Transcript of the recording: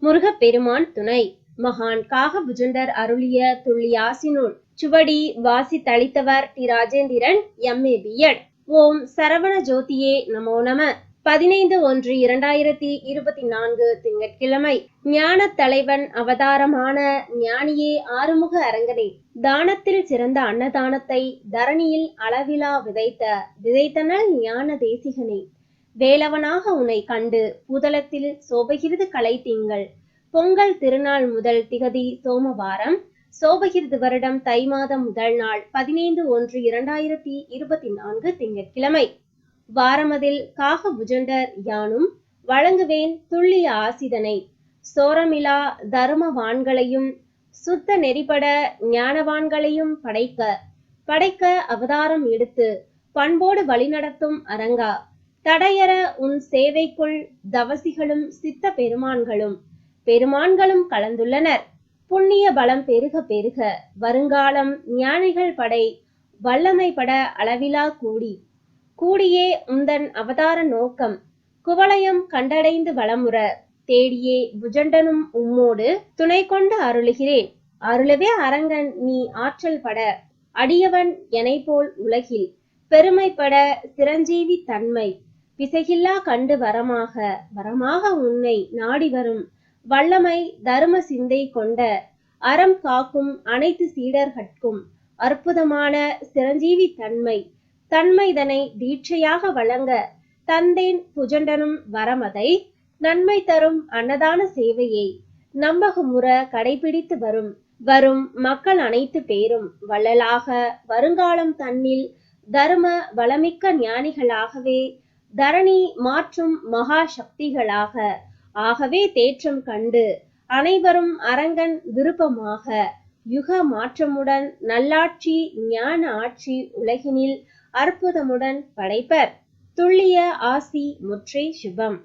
முருகப்பெருமான் துணை. மகான் காகபுஜண்டர் அருளிய துள்ளியாசினுள் சுவடி வாசி தளித்தவர் T Rajendran MA BEd Om Saravana ஜோதியே நமோ நம. பதினைந்து ஒன்று இரண்டாயிரத்தி இருபத்தி நான்கு திங்கட்கிழமை. ஞான தலைவன் அவதாரமான ஞானியே ஆறுமுக அரங்கனே. தானத்தில் சிறந்த அன்னதானத்தை தரணியில் அளவிலா விதைத்த விதைத்தனல் ஞான தேசிகனே. வேலவனாக உன்னை கண்டு புதலத்தில் சோபகிருது கலை திங்கள் பொங்கல் திருநாள் முதல் திகதி சோமவாரம் சோபகிருது வருடம் தை மாதம் முதல் நாள் பதினைந்து ஒன்று இரண்டாயிரத்தி இருபத்தி நான்கு திங்கட்கிழமை. வாரமதில் காக புஜண்டர் யானும் வழங்குவேன் துள்ளிய ஆசிதனை. சோரமிலா தருமவான்களையும் சுத்த நெறிபட ஞானவான்களையும் படைக்க படைக்க அவதாரம் எடுத்து பண்போடு வழிநடத்தும் அரங்கா. தடையற உன் சேவைக்குள் தவசிகளும் சித்த பெருமான்களும். பெருமான்களும் கலந்துள்ளனர். புண்ணிய பலம் பெருக பெருக வருங்காலம் ஞானிகள் படை வல்லமை பட அளவிலா கூடி. கூடியே உந்தன் அவதார நோக்கம் குவளையம் கண்டடைந்து வளமுற தேடியே புஜண்டனும் உம்மோடு துணை கொண்டு அருளுகிறேன். அருளவே அரங்கன் நீ ஆற்றல் பட அடியவன் எனை போல் உலகில். பெருமைப்பட சிரஞ்சீவி தன்மை பிசகில்லா கண்டு வரமாக வரமாக உன்னை நாடி வரும் வல்லமை தரும சிந்தை கொண்ட அறம் காக்கும் அனைத்து சீடர்கட்கும் அற்புதமான சிரஞ்சீவி தன்மை தன்மைதனை தீட்சையாக வழங்க தந்தேன் புஜண்டனும் வரமதை நன்மை தரும் அன்னதான சேவையை நம்பகமுற கடைபிடித்து வரும் வரும் மக்கள் அனைத்து பேரும் வள்ளலாக வருங்காலம் தன்னில் தர்ம வளமிக்க ஞானிகளாகவே தரணி மாற்றும் மகா சக்திகளாக ஆகவே தேற்றம் கண்டு அனைவரும் அரங்கன் விருப்பமாக யுக மாற்றமுடன் நல்லாட்சி ஞான ஆட்சி உலகினில் அற்புதமுடன் படைப்பர். துள்ளிய ஆசி முற்றை சுபம்.